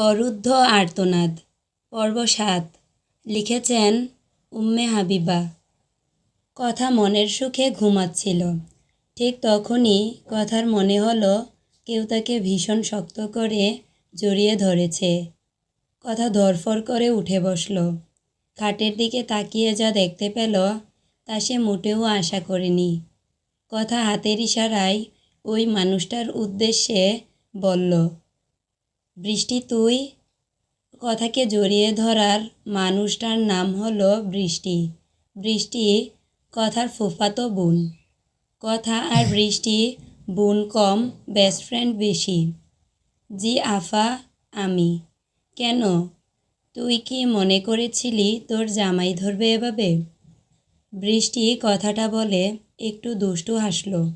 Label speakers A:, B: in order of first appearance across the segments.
A: অরুদ্ধ আর্তনাদ। পর্ব সাত। লিখেছেন উম্মে হাবিবা। কথা মনের সুখে ঘুমাচ্ছিল। ঠিক তখনই কথার মনে হলো, কেউ তাকে ভীষণ শক্ত করে জড়িয়ে ধরেছে। কথা ধরফর করে উঠে বসল। খাটের দিকে তাকিয়ে যা দেখতে পেল, তা সে মোটেও আশা করেনি। কথা হাতের ইশারায় ওই মানুষটার উদ্দেশ্যে বলল বৃষ্টি তুই? কথাকে জড়িয়ে ধরার মানুষটার নাম হলো বৃষ্টি। বৃষ্টি কথার ফুফাতো বোন। কথা আর বৃষ্টি বোন কম বেস্ট ফ্রেন্ড বেশি। জি আফা, আমি। কেন? তুই কি মনে করেছিলি তোর জামাই ধরবে এভাবে? বৃষ্টি কথাটা বলে একটু দুষ্টু হাসলো।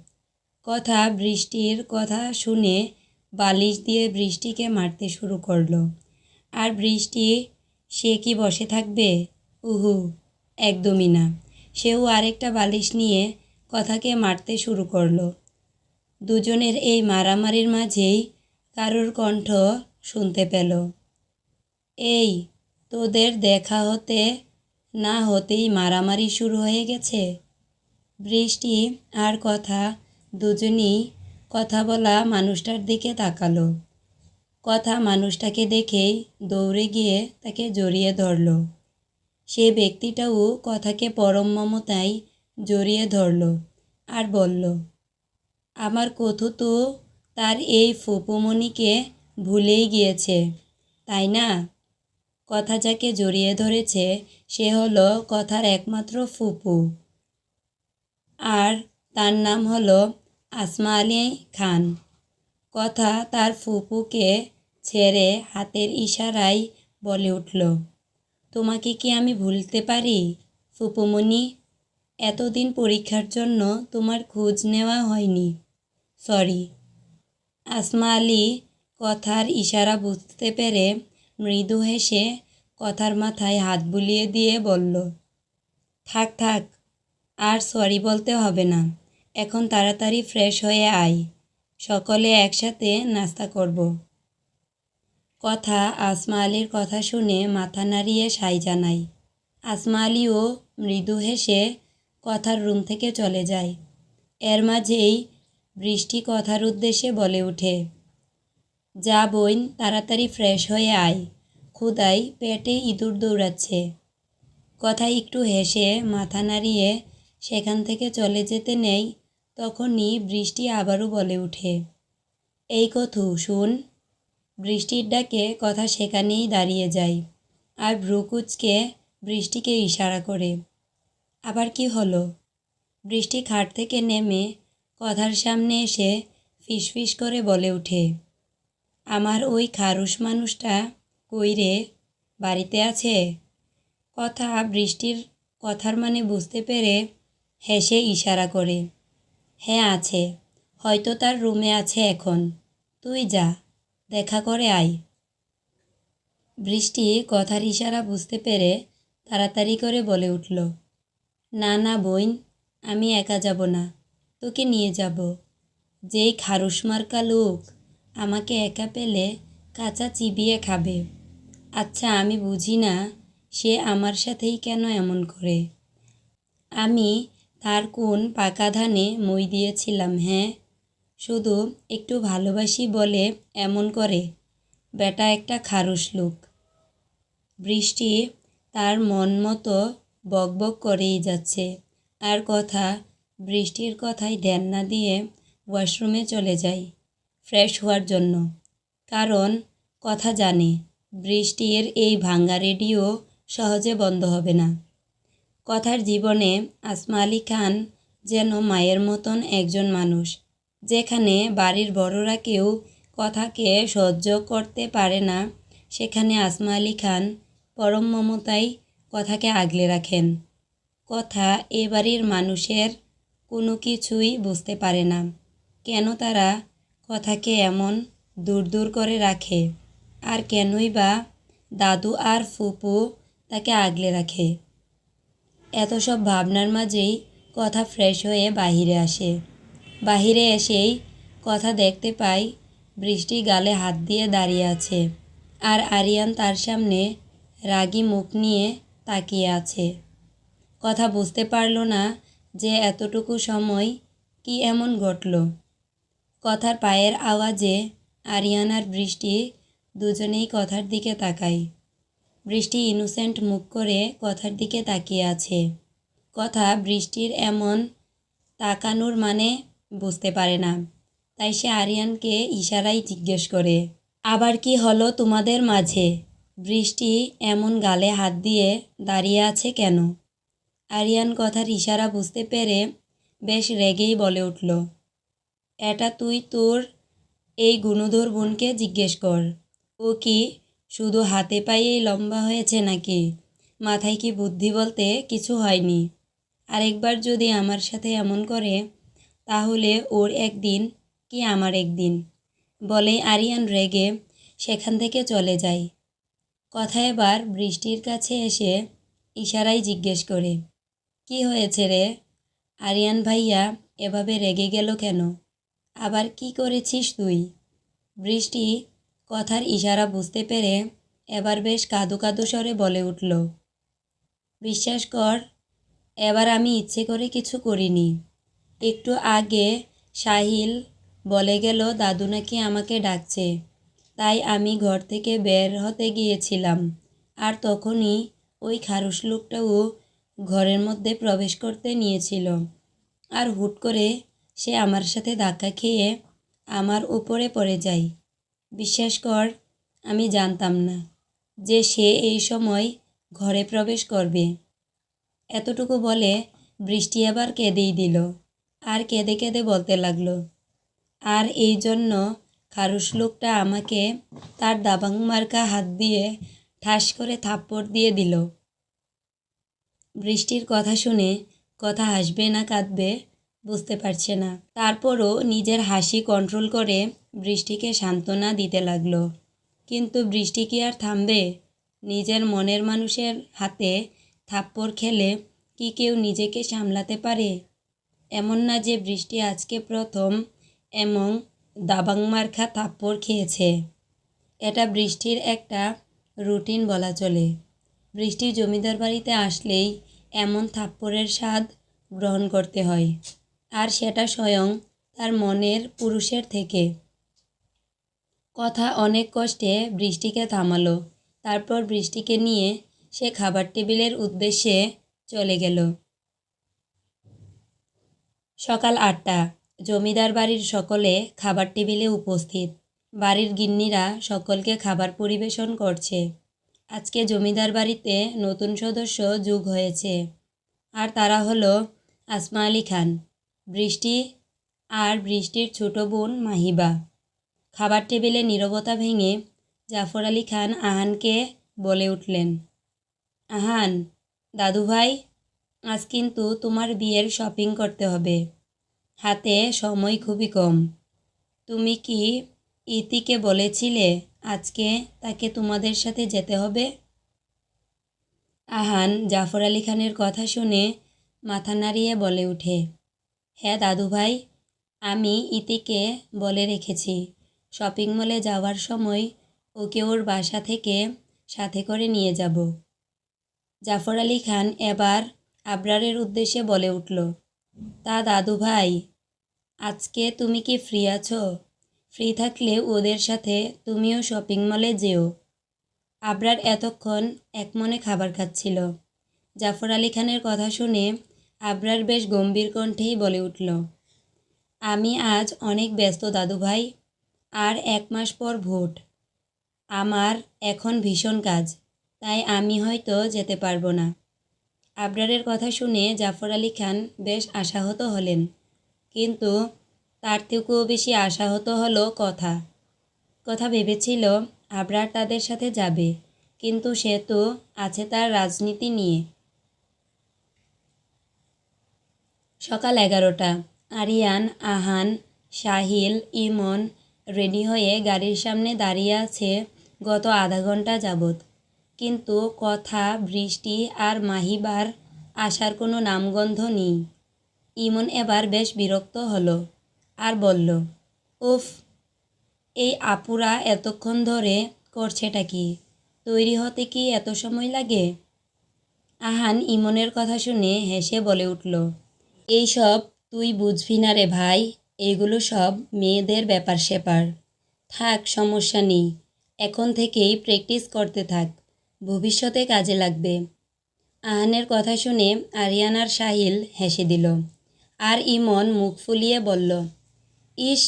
A: কথা বৃষ্টির কথা শুনে বালিশ দিয়ে বৃষ্টিকে মারতে শুরু করল। আর বৃষ্টি, সে কি বসে থাকবে? উহু, একদমই না। সেও আরেকটা বালিশ নিয়ে কথাকে মারতে শুরু করল। দুজনের এই মারামারির মাঝেই কারোর কণ্ঠ শুনতে পেল। এই, তোদের দেখা হতে না হতেই মারামারি শুরু হয়ে গেছে? বৃষ্টি আর কথা দুজনই কথা বলা মানুষটার দিকে তাকালো। কথা মানুষটাকে দেখেই দৌড়ে গিয়ে তাকে জড়িয়ে ধরল। সে ব্যক্তিটাও কথাকে পরম মমতায় জড়িয়ে ধরল আর বলল, আমার কথু তো তার এই ফুপুমণিকে ভুলেই গিয়েছে, তাই না? কথা যাকে জড়িয়ে ধরেছে, সে হলো কথার একমাত্র ফুপু। আর তার নাম হলো আসমা খান। কথা তার ফুপুকে ছেড়ে হাতের ইশারায় বলে উঠল, তোমাকে কি আমি ভুলতে পারি, ফুপুমণি? এতদিন পরীক্ষার জন্য তোমার খোঁজ নেওয়া হয়নি। সরি। আসমা আলী কথার ইশারা বুঝতে পেরে মৃদু হেসে কথার মাথায় হাত বুলিয়ে দিয়ে বলল, থাক থাক, আর সরি বলতে হবে না। এখন তাড়াতাড়ি ফ্রেশ হয়ে আয়। সকলে একসাথে নাস্তা করব। কথা আসমা আলীর কথা শুনে মাথা নাড়িয়ে সাই জানাই আসমা আলীও মৃদু হেসে কথার রুম থেকে চলে যায়। এর মাঝেই বৃষ্টি কথার উদ্দেশ্যে বলে ওঠে, যা বইন, তাড়াতাড়ি ফ্রেশ হয়ে আয়। ক্ষুদাই পেটে ইঁদুর দৌড়াচ্ছে। কথা একটু হেসে মাথা নাড়িয়ে সেখান থেকে চলে যেতে নেই তখনই বৃষ্টি আবারও বলে ওঠে। এই কথু শুন, বৃষ্টির ডাকে কথা সেখানেই দাঁড়িয়ে যায়, আর ব্রুকুচকে বৃষ্টিকে ইশারা করে। আবার কি হলো বৃষ্টি খাট থেকে নেমে কথার সামনে এসে ফিসফিস করে বলে ওঠে, আমার ওই খারুস মানুষটা কই রে? বাড়িতে আছে? কথা বৃষ্টির কথার মানে বুঝতে পেরে হেসে ইশারা করে হ্যাঁ আছে, হয়তো তার রুমে আছে এখন। তুই যা, দেখা করে আয়। বৃষ্টি কথার ইশারা বুঝতে পেরে তাড়াতাড়ি করে বলে উঠল, না না বইন আমি একা যাব না, তোকে নিয়ে যাব। যেই খারুস মার্কা লোক আমাকে একা পেলে কাঁচা চিবিয়ে খাবে। আচ্ছা আমি বুঝি না সে আমার সাথেই কেন এমন করে। আমি তার কোন পাকা ধানে মই দিয়েছিলাম হ্যাঁ? শুধু একটু ভালোবাসি বলে এমন করে। বেটা একটা খারুস লোক। বৃষ্টি তার মন মতো বকবক করেই যাচ্ছে। আর কথা বৃষ্টির কথায় ধ্যান না দিয়ে ওয়াশরুমে চলে যায় ফ্রেশ হওয়ার জন্য। কারণ কথা জানে, বৃষ্টির এই ভাঙ্গা রেডিও সহজে বন্ধ হবে না। কথার জীবনে আসমা আলী খান যেন মায়ের মতন একজন মানুষ, যেখানে বাড়ির বড়রা কেউ কথাকে সহ্য করতে পারে না, সেখানে আসমা আলী খান পরম মমতায় কথাকে আগলে রাখেন। কথা এ বাড়ির মানুষের কোনো কিছুই বুঝতে পারে না। কেন তারা কথাকে এমন দূর দূর করে রাখে? আর কেনই বা দাদু আর ফুপু তাকে আগলে রাখে? এত সব ভাবনার মাঝেই কথা ফ্রেশ হয়ে বাহিরে আসে। বাহিরে এসেই কথা দেখতে পাই বৃষ্টি গালে হাত দিয়ে দাঁড়িয়ে আছে আর আরিয়ান তার সামনে রাগী মুখ নিয়ে তাকিয়ে আছে। কথা বুঝতে পারল না যে এতটুকু সময় কি এমন ঘটল। কথার পায়ের আওয়াজে আরিয়ান আর বৃষ্টি দুজনেই কথার দিকে তাকায়। বৃষ্টি ইনোসেন্ট মুখ করে কথার দিকে তাকিয়ে আছে। কথা বৃষ্টির এমন তাকানোর মানে বুঝতে পারে না। তাই সে আরিয়ানকে ইশারাই জিজ্ঞেস করে, আবার কি হলো তোমাদের মাঝে? বৃষ্টি এমন গালে হাত দিয়ে দাঁড়িয়ে আছে কেন? আরিয়ান কথার ইশারা বুঝতে পেরে বেশ রেগেই বলে উঠল, এটা তুই তোর এই গুণধর বোনকে জিজ্ঞেস কর। ও কি শুধু হাতে পায়েই লম্বা হয়েছে নাকি? মাথায় কি বুদ্ধি বলতে কিছু হয়নি। আরেকবার যদি আমার সাথে এমন করে, তাহলে ওর একদিন কি আমার একদিন? বলে আরিয়ান রেগে সেখান থেকে চলে যায়। কথা এবার বৃষ্টির কাছে এসে ইশারাই জিজ্ঞেস করে, কি হয়েছে রে? আরিয়ান ভাইয়া এভাবে রেগে গেল কেন? আবার কি করেছিস তুই? বৃষ্টি কথার ইশারা বুঝতে পেরে এবার বেশ কাদু কাদু স্বরে বলে উঠল, বিশ্বাস কর, এবার আমি ইচ্ছে করে কিছু করিনি। একটু আগে সাহিল বলে গেল, দাদু নাকি আমাকে ডাকছে, তাই আমি ঘর থেকে বের হতে গিয়েছিলাম। আর তখনই ওই খারুস লোকটাও ঘরের মধ্যে প্রবেশ করতে নিয়েছিল। আর হুট করে সে আমার সাথে ধাক্কা খেয়ে আমার উপরে পড়ে যায়। বিশ্বাস কর, আমি জানতাম না যে সে এই সময় ঘরে প্রবেশ করবে। এতটুকু বলে বৃষ্টি আবার কেঁদেই দিল, আর কেঁদে কেঁদে বলতে লাগল, আর এই জন্য খারুস লোকটা আমাকে তার দাবাং মার্কা হাত দিয়ে ঠাস করে থাপ্পড় দিয়ে দিল। বৃষ্টির কথা শুনে কথা হাসবে না কাঁদবে বুঝতে পারছে না। তারপরও নিজের হাসি কন্ট্রোল করে বৃষ্টিকে সান্ত্বনা দিতে লাগল। কিন্তু বৃষ্টি কি আর থামবে? নিজের মনের মানুষের হাতে থাপ্পড় খেলে কি কেউ নিজেকে সামলাতে পারে? এমন না যে বৃষ্টি আজকে প্রথম এবং দাবাং মার্খা থাপ্পড় খেয়েছে। এটা বৃষ্টির একটা রুটিন বলা চলে। বৃষ্টি জমিদার বাড়িতে আসলেই এমন থাপ্পড়ের স্বাদ গ্রহণ করতে হয়। আর সেটা স্বয়ং তার মনের পুরুষের থেকে। কথা অনেক কষ্টে বৃষ্টিকে থামালো। তারপর বৃষ্টিকে নিয়ে সে খাবার টেবিলের উদ্দেশ্যে চলে গেল। সকাল আটটা। জমিদার বাড়ির সকলে খাবার টেবিলে উপস্থিত। বাড়ির গিন্নিরা সকলকে খাবার পরিবেশন করছে। আজকে জমিদার বাড়িতে নতুন সদস্য যোগ হয়েছে। আর তারা হলো আসমা আলী খান। বৃষ্টি আর বৃষ্টির ছোট বোন মাহিবা। খাবার টেবিলে নীরবতা ভেঙে জাফর আলী খান আহানকে বলে উঠলেন, আহান দাদু ভাই আজ কিন্তু তোমার বিয়ের শপিং করতে হবে। হাতে সময় খুবই কম। তুমি কি ইতিকে বলেছিলে আজকে তাকে তোমাদের সাথে যেতে হবে? আহান জাফর আলী খানের কথা শুনে মাথা নাড়িয়ে বলে উঠে হ্যাঁ দাদু ভাই আমি ইতিকে বলে রেখেছি। শপিং মলে যাওয়ার সময় ওকে ওর বাসা থেকে সাথে করে নিয়ে যাব। জাফর আলী খান এবার আবরারের উদ্দেশ্যে বলে উঠল, তা দাদু ভাই, আজকে তুমি কি ফ্রি আছো? ফ্রি থাকলে ওদের সাথে তুমিও শপিং মলে যেও। আবরার এতক্ষণ একমনে খাবার খাচ্ছিল। জাফর আলী খানের কথা শুনে আবরার বেশ গম্ভীর কণ্ঠেই বলে উঠল, আমি আজ অনেক ব্যস্ত দাদু ভাই আর এক মাস পর ভোট। আমার এখন ভীষণ কাজ, তাই আমি হয়তো যেতে পারব না। আবরারের কথা শুনে জাফর আলী খান বেশ আশাহত হলেন, কিন্তু তার থেকেও বেশি আশাহত হলো কথা। কথা ভেবেছিল আবরার তাদের সাথে যাবে, কিন্তু সে তো আছে তার রাজনীতি নিয়ে। সকাল এগারোটা। আরিয়ান, আহান, শাহিল, ইমন রেডি হয়ে গাড়ির সামনে দাঁড়িয়ে আছে গত আধা ঘণ্টা যাবৎ। কিন্তু কথা, বৃষ্টি আর মাহিবার আসার কোনো নামগন্ধ নেই। ইমন এবার বেশ বিরক্ত হলো আর বলল, উফ, এই আপুরা এতক্ষণ ধরে করছেটা কি? তৈরি হতে কি এত সময় লাগে? আহান ইমনের কথা শুনে হেসে বলে উঠল, এইসব তুই বুঝবি না রে ভাই এগুলো সব মেয়েদের ব্যাপার স্যাপার। থাক, সমস্যা নেই। এখন থেকেই প্র্যাকটিস করতে থাক। ভবিষ্যতে কাজে লাগবে। আহানের কথা শুনে আরিয়ানার সাহিল হেসে দিল। আর ইমন মুখ ফুলিয়ে বলল, ইস,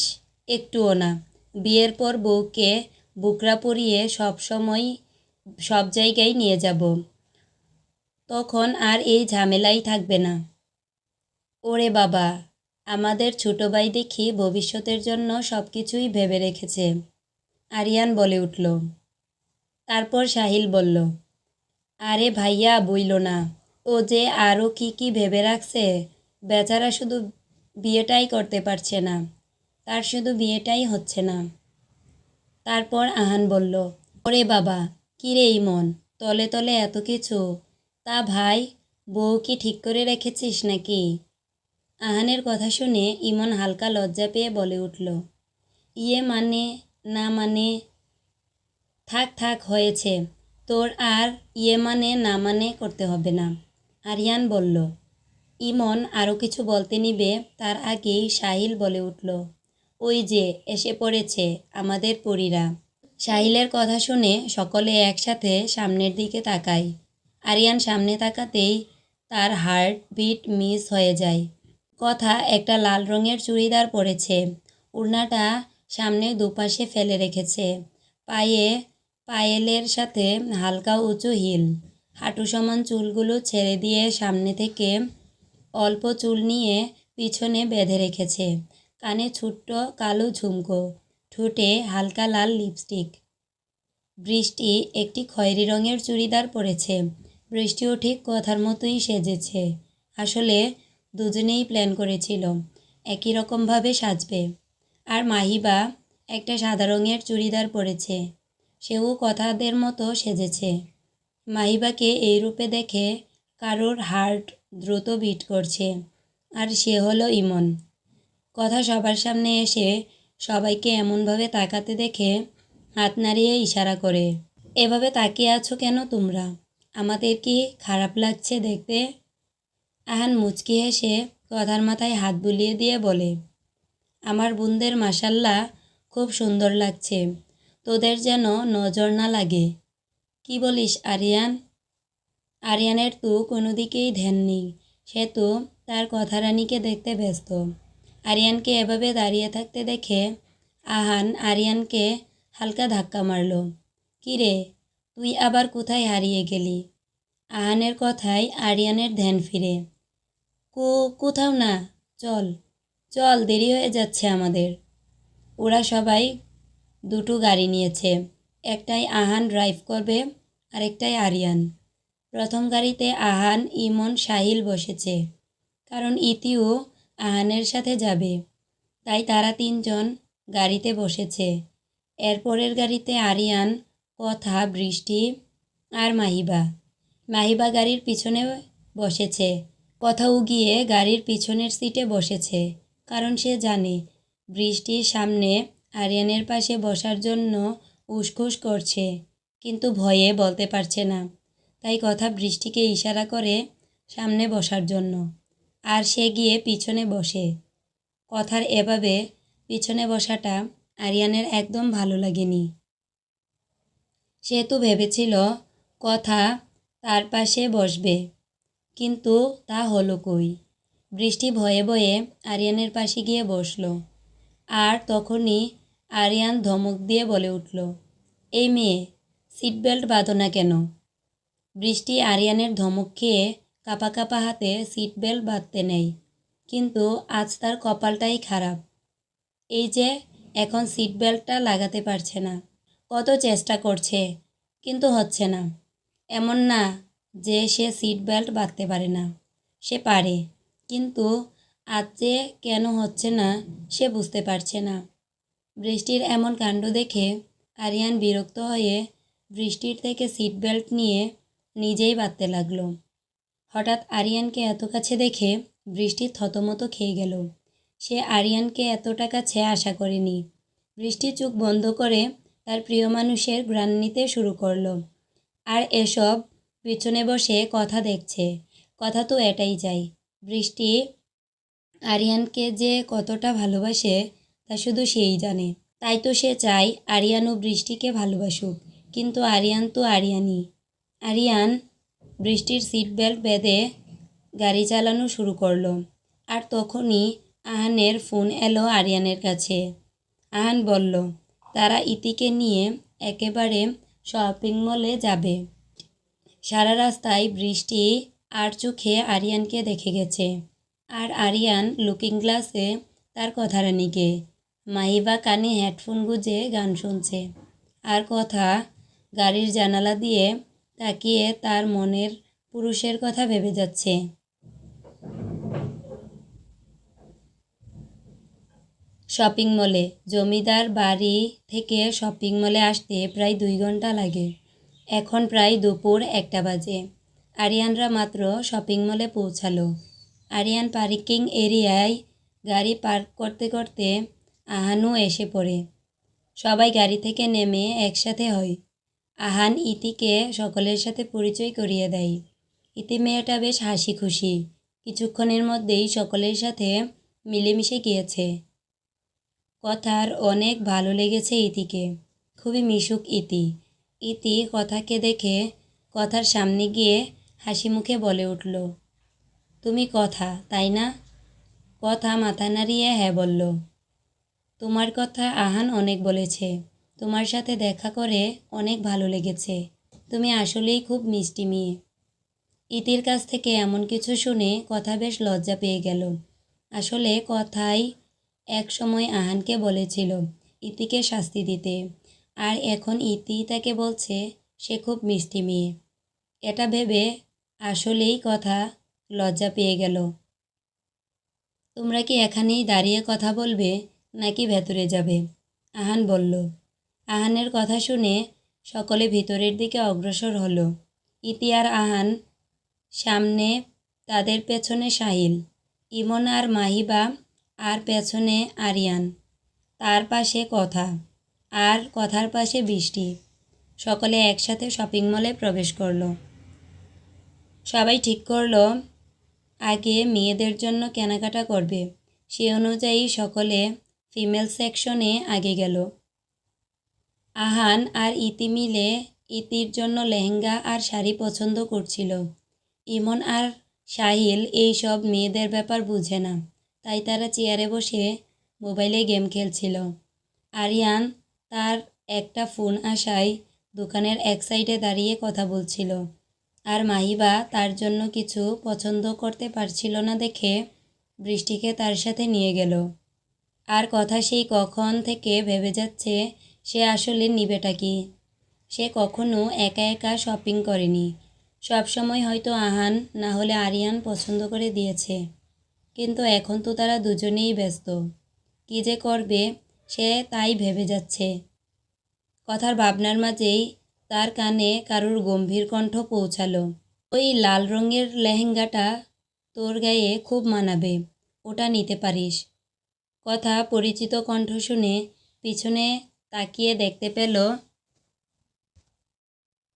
A: একটুও না। বিয়ের পর বউকে বুকরা পরিয়ে সব সময় সব জায়গায় নিয়ে যাব। তখন আর এই ঝামেলাই থাকবে না। ওরে বাবা আমাদের ছোট ভাই দেখি ভবিষ্যতের জন্য সব কিছুই ভেবে রেখেছে। আরিয়ান বলে উঠল। তারপর সাহিল বলল, আরে ভাইয়া, বইল না। ও যে আরও কি কি ভেবে রাখছে, বেচারা শুধু বিয়েটাই করতে পারছে না। তার শুধু বিয়েটাই হচ্ছে না। তারপর আহান বলল, ওরে বাবা, কী রে ইমন তলে তলে এত কিছু। তা ভাই, বউ কি ঠিক করে রেখেছিস নাকি? আহানের কথা শুনে ইমন হালকা লজ্জা পেয়ে বলে উঠল ইয়ে মানে না মানে থাক থাক হয়েছে। তোর আর ইয়ে মানে না মানে করতে হবে না। আরিয়ান বলল, ইমন আরও কিছু বলতে নিবে? তার আগেই সাহিল বলে উঠল, ওই যে, এসে পড়েছে আমাদের পরীরা। সাহিলের কথা শুনে সকলে একসাথে সামনের দিকে তাকায়। আরিয়ান সামনে তাকাতেই তার হার্ট বিট মিস হয়ে যায়। কথা একটা লাল রঙের চুড়িদার পরেছে। উড়নাটা সামনে দুপাশে ফেলে রেখেছে। পায়ে, পায়েলের সাথে হালকা উঁচু হিল। হাঁটু সমান চুলগুলো ছেড়ে দিয়ে সামনে থেকে অল্প চুল নিয়ে পিছনে বেঁধে রেখেছে। কানে ছোট্ট কালো ঝুমকো। ঠোঁটে হালকা লাল লিপস্টিক। বৃষ্টি একটি খয়েরি রঙের চুড়িদার পরেছে। বৃষ্টিও ঠিক কথার মতোই সেজেছে। আসলে দুজনেই প্ল্যান করেছিল। একই রকমভাবে সাজবে। আর মাহিবা একটা সাদা রঙের চুড়িদার পরেছে। সেও কথাদের মতো সেজেছে। মাহিবাকে এই রূপে দেখে কারোর হার্ট দ্রুত বিট করছে। আর সে হলো ইমন। কথা সবার সামনে এসে সবাইকে এমনভাবে তাকাতে দেখে হাত নাড়িয়ে ইশারা করে, এভাবে তাকিয়ে আছো কেন তোমরা? আমাদের কি খারাপ লাগছে দেখতে? আহান মুচকি হেসে কথার মাথায় হাত বুলিয়ে দিয়ে বলে, আমার বোনদের মাসাল্লাহ খুব সুন্দর লাগছে। তোদের যেন নজর না লাগে। কি বলিস আরিয়ান? আরিয়ানের তো কোনো দিকেই ধ্যান নেই। সে তো তার কথারানিকে দেখতে ব্যস্ত। আরিয়ানকে এভাবে দাঁড়িয়ে থাকতে দেখে আহান আরিয়ানকে হালকা ধাক্কা মারল। কী রে, তুই আবার কোথায় হারিয়ে গেলি? আহানের কথায় আরিয়ানের ধ্যান ফিরে। কো কোথাও না, চল চল, দেরি হয়ে যাচ্ছে আমাদের। ওরা সবাই দুটো গাড়ি নিয়েছে, একটাই আহান ড্রাইভ করবে, আরেকটাই আরিয়ান। প্রথম গাড়িতে আহান, ইমন সাহিল বসেছে, কারণ ইতিও আহানের সাথে যাবে। তাই তারা তিনজন গাড়িতে বসেছে। এরপরের গাড়িতে আরিয়ান, কথা, বৃষ্টি আর মাহিবা। মাহিবা গাড়ির পিছনে বসেছে। কথাও গিয়ে গাড়ির পিছনের সিটে বসেছে, কারণ সে জানে, বৃষ্টির সামনে আরিয়ানের পাশে বসার জন্য উসখুস করছে, কিন্তু ভয়ে বলতে পারছে না। তাই কথা বৃষ্টিকে ইশারা করে সামনে বসার জন্য। আর সে গিয়ে পিছনে বসে। কথার এভাবে পিছনে বসাটা আরিয়ানের একদম ভালো লাগেনি। সে তো ভেবেছিল, কথা তার পাশে বসবে। কিন্তু তা হলো কই? বৃষ্টি ভয়ে ভয়ে আরিয়ানের পাশে গিয়ে বসল। আর তখনই আরিয়ান ধমক দিয়ে বলে উঠল, এই মেয়ে সিট বেল্ট বাঁধো না কেন? বৃষ্টি আরিয়ানের ধমক খেয়ে কাপা কাপা হাতে সিট বেল্ট বাঁধতে নেই কিন্তু আজ তার কপালটাই খারাপ। এই যে, এখন সিট বেল্টটা লাগাতে পারছে না। কত চেষ্টা করছে, কিন্তু হচ্ছে না। এমন না যে সে সিট বেল্ট বাঁধতে পারে না। সে পারে, কিন্তু আজ যে কেন হচ্ছে না, সে বুঝতে পারছে না। বৃষ্টির এমন কাণ্ড দেখে আরিয়ান বিরক্ত হয়ে বৃষ্টির থেকে সিট বেল্ট নিয়ে নিজেই বাঁধতে লাগল। হঠাৎ আরিয়ানকে এত কাছে দেখে বৃষ্টি থতমত খেয়ে গেল। সে আরিয়ানকে এতটা কাছে আশা করেনি। বৃষ্টি চোখ বন্ধ করে তার প্রিয় মানুষের ঘ্রাণ নিতে শুরু করল। আর এসব পিছনে বসে কথা দেখছে। কথা তো এটাই চাই, বৃষ্টি আরিয়ানকে যে কতটা ভালোবাসে তা শুধু সেই জানে। তাই তো সে চায় আরিয়ান ও বৃষ্টিকে ভালোবাসুক, কিন্তু আরিয়ান তো আরিয়ানই। আরিয়ান বৃষ্টির সিট বেল্ট বেঁধে গাড়ি চালানো শুরু করল, আর তখনই আহানের ফোন এলো আরিয়ানের কাছে। আহান বলল, তারা ইতিকে নিয়ে একেবারে শপিং মলে যাবে। সারা রাস্তায় বৃষ্টি, আর চোখে আরিয়ানকে দেখে গেছে। আর আরিয়ান লুকিং গ্লাসে তার কথা কথারানিকে মাহিবা কানে হেডফোন গুজে গান শুনছে। আর কথা গাড়ির জানালা দিয়ে তাকিয়ে তার মনের পুরুষের কথা ভেবে যাচ্ছে। শপিং মলে জমিদার বাড়ি থেকে শপিং মলে আসতে প্রায় দুই ঘণ্টা লাগে। এখন প্রায় দুপুর একটা বাজে। আরিয়ানরা মাত্র শপিং মলে পৌঁছালো। আরিয়ান পার্কিং এরিয়ায় গাড়ি পার্ক করতে করতে আহানও এসে পড়ে। সবাই গাড়ি থেকে নেমে একসাথে হয়। আহান ইতিকে সকলের সাথে পরিচয় করিয়ে দেয়। ইতি মেয়েটা বেশ হাসি খুশি কিছুক্ষণের মধ্যেই সকলের সাথে মিলেমিশে গিয়েছে। কথার অনেক ভালো লেগেছে ইতিকে। খুবই মিশুক ইতি। ইতি কথাকে দেখে কথার সামনে গিয়ে হাসি মুখে বলে উঠল, তুমি কথা, তাই না? কথা মাথা নাড়িয়ে হ্যাঁ বলল। তোমার কথা আহান অনেক বলেছে, তোমার সাথে দেখা করে অনেক ভালো লেগেছে, তুমি আসলেই খুব মিষ্টি মেয়ে। ইতির কাছ থেকে এমন কিছু শুনে কথা বেশ লজ্জা পেয়ে গেল। আসলে কথাই এক সময় আহানকে বলেছিল ইতিকে শাস্তি দিতে। আর এখন ইতি তাকে বলছে, সে খুব মিষ্টি মেয়ে। এটা ভেবে আসলেই কথা লজ্জা পেয়ে গেল। তোমরা কি এখানেই দাঁড়িয়ে কথা বলবে, নাকি ভেতরে যাবে? আহান বলল। আহানের কথা শুনে সকলে ভিতরের দিকে অগ্রসর হলো। ইতি আর আহান সামনে তাদের পেছনে সাহিল, ইমন আর মাহিবা আর পেছনে আরিয়ান। তার পাশে কথা। আর কথার পাশে বৃষ্টি। সকলে একসাথে শপিং মলে প্রবেশ করল। সবাই ঠিক করল, আগে মেয়েদের জন্য কেনাকাটা করবে। সে অনুযায়ী সকলে ফিমেল সেকশনে আগে গেল। আহান আর ইতি মিলে ইতির জন্য লেহেঙ্গা আর শাড়ি পছন্দ করছিল। ইমন আর সাহিল এই সব মেয়েদের ব্যাপার বুঝে না। তাই তারা চেয়ারে বসে মোবাইলে গেম খেলছিল। আরিয়ান তার একটা ফোন আসায় দোকানের এক সাইডে দাঁড়িয়ে কথা বলছিল। আর মাহিবা তার জন্য কিছু পছন্দ করতে পারছিল না দেখে বৃষ্টিকে তার সাথে নিয়ে গেল। আর কথা সেই কখন থেকে ভেবে যাচ্ছে সে আসলে নিবেটা কি? সে কখনো একা একা শপিং করেনি। সব সময় হয়তো আহান, না হলে আরিয়ান পছন্দ করে দিয়েছে। কিন্তু এখন তো তারা দুজনেই ব্যস্ত। কী যে করবে সে তাই ভেবে যাচ্ছে। কথার ভাবনার মাঝেই তার কানে কারুর গম্ভীর কণ্ঠ পৌঁছালো। ওই লাল রঙের লেহেঙ্গাটা তোর গায়ে খুব মানাবে, ওটা নিতে পারিস। কথা পরিচিত কণ্ঠ শুনে পিছনে তাকিয়ে দেখতে পেল